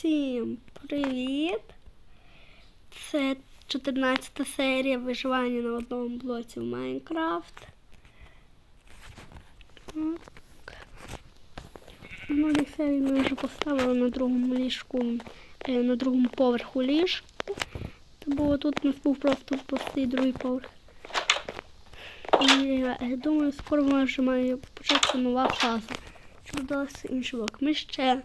Всім привіт! Це 14 серія виживання на одному блоці в Майнкрафт. Минулій серії ми вже поставили на другому ліжку, е, на другому поверху ліжку. Бо тут у нас був просто пустий другий поверх. І я е, думаю, скоро вже має початися нова фаза. Щоб додалося інший блок. Ми ще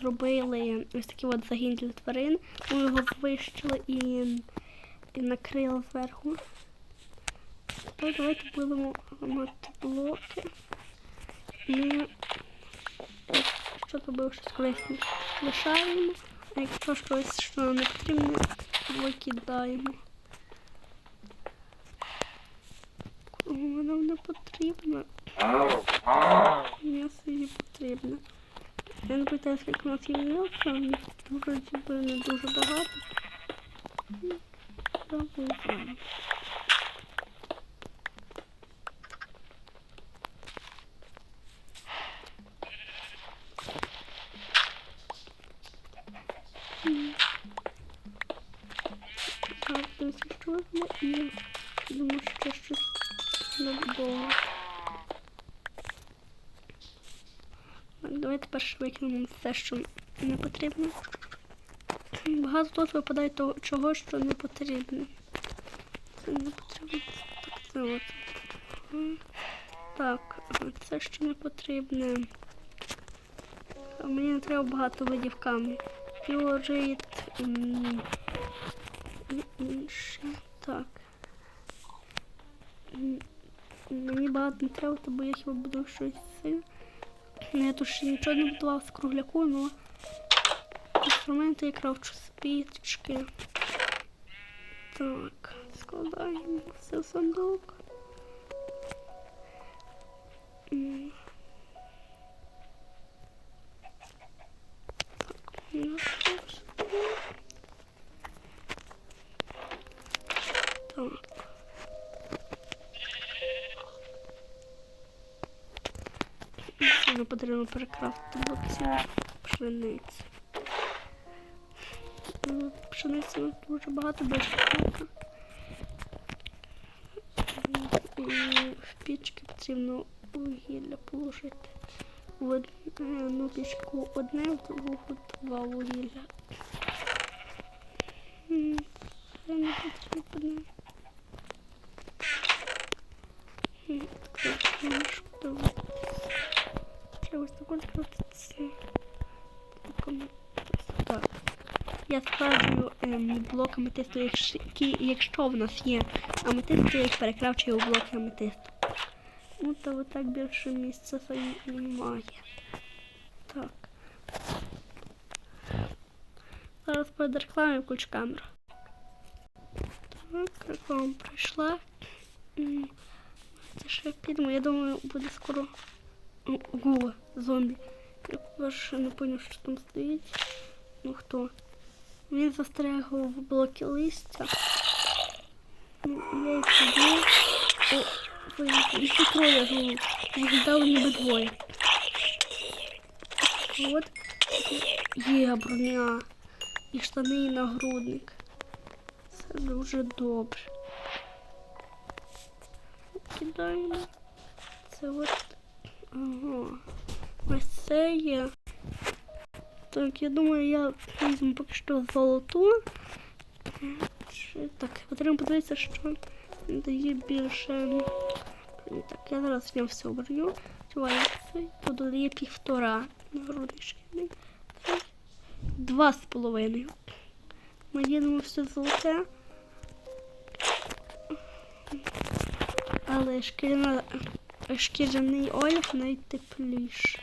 зробили ось такий от загін для тварин. Ми його вищили і, і накрили зверху. Тепер давайте будемо мати блоки. І якщо то було щось корисне, лишаємо, а якщо щось, що нам не потрібно, викидаємо. Кому нам не потрібно. Я не питаю, скільки у нас є м'яса, вроді би не дуже багато. Забуваємо. Так, десь що воно і думаю, що щось надовго. Давайте перше викинемо все, що не потрібно. Багато тут випадає того, чого, що не потрібно. Це не потрібно. Так, це от. Так, це що не потрібне. Мені не треба багато видів камінь. Флорит. м, інше. Так. Мені багато не треба, бо я хіба буду щось сильно. Ну, я тут ще нічого не будував з кругляку, але інструменти я кравчу спічки. Так, складаємо все в сундук. Сильно потрібно перекрафти блоки пшениці. Ну, Пшениці дуже багато штука. І в пічки потрібно вугілля положити. В одну пічку одне, в другу два вугілля. М, М, так. Я складую ем, блок аметисту, якщо, якщо в нас є аметист, я їх перекравчую у блоки аметисту. Ну, то отак більше місця займає. Так. Зараз перед рекламою включу камеру. Так, реклама прийшла. Це ще підемо, я думаю, буде скоро Гула, зомбі. Я ж не поняв, що там стоїть. Ну хто? Він застряг в блокі листя. Ну, я їх тоді. О, ви ще троє гулу. Виглядали ніби двоє. От. Є броня. І штани, і нагрудник. Це дуже добре. Кидаємо. Це от Ага. Ось це є. Так, я думаю, я візьму поки що золоту. Так, потрібно подивитися, що дає більше. Так, я зараз з ним все. Чуваю це, то додає півтора нагрудний шкільний. Два з половиною. Ми їдемо все золоте. Але шкільна шкіряний одяг найтепліше.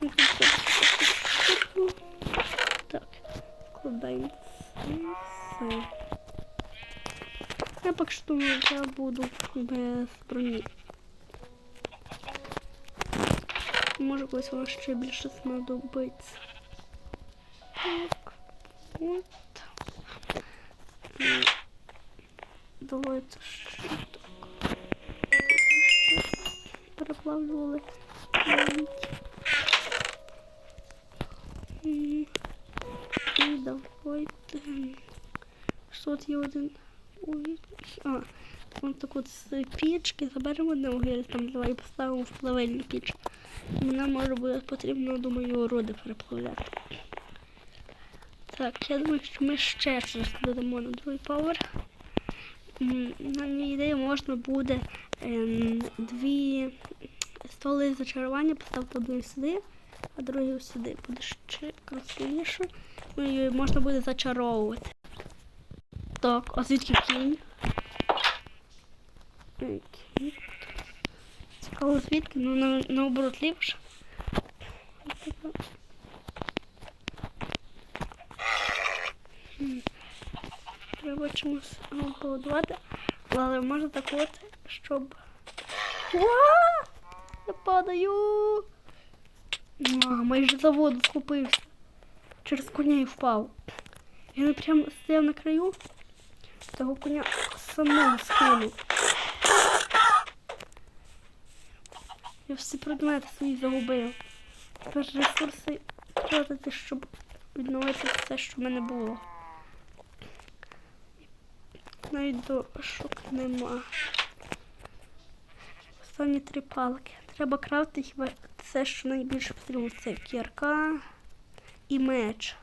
Ну, тут все. Так, кладаємо це все. Я поки що думаю, я буду без броні. Може колись вона ще більше знадобиться. Так, от. М, Давайте ще Переплавлювали. навіть. Давайте. Що тут є один угіль? А, ось так от з пічки заберемо одне угілля, там давай поставимо в плавильну піч. Нам може буде потрібно, думаю, роди переплавляти. Так, я думаю, що ми ще щось додамо на другий поверх. На ідеї можна буде ем, дві столи зачарування поставити один сюди, а другий сюди. Буде ще красивіше. Ну і можна буде зачаровувати. Так, а звідки кінь? Цікаво звідки, ну на, наоборот ліпше. Чомусь голодувати. Але можна так от, щоб. Уа! Я падаю. А, майже за воду схопився. Через коня і впав. Він прямо стояв на краю, того коня самого скинув. Я всі предмети свої загубив. Тепер ресурси тратити, щоб відновити все, що в мене було. Навіть дошок нема. Останні три палки. Треба крафти хіба все, що найбільше потрібно. Це кірка і меч.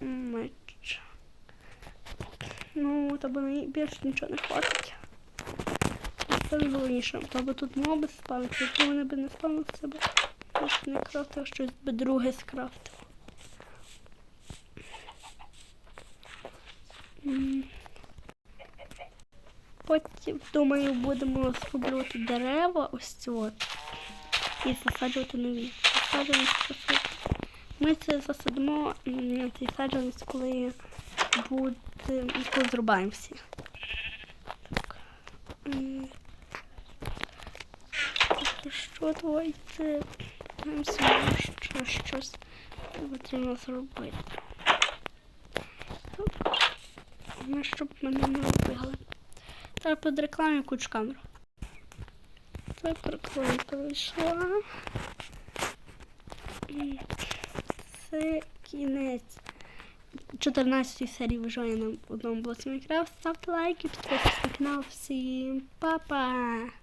Меч. Ну, тобі найбільше нічого не хватить. Це головніше. Тобто тут моби спавити. Якщо вони б не спавили, це б не крафтив, щось би друге скрафтив. Потім, думаю, будемо спробувати дерева ось от. І засаджувати нові. Ми це засадимо цей саджанець, коли буде, коли зрубаємо всі. Що давайте щось потрібно зробити. Ну, щоб мене не вбігали. Та під рекламі кучу камер. Так, реклама пройшла. Це кінець 14 серії виживання на одному блоці Майнкрафт. Ставте лайки, підписуйтесь на канал. Всім па-па!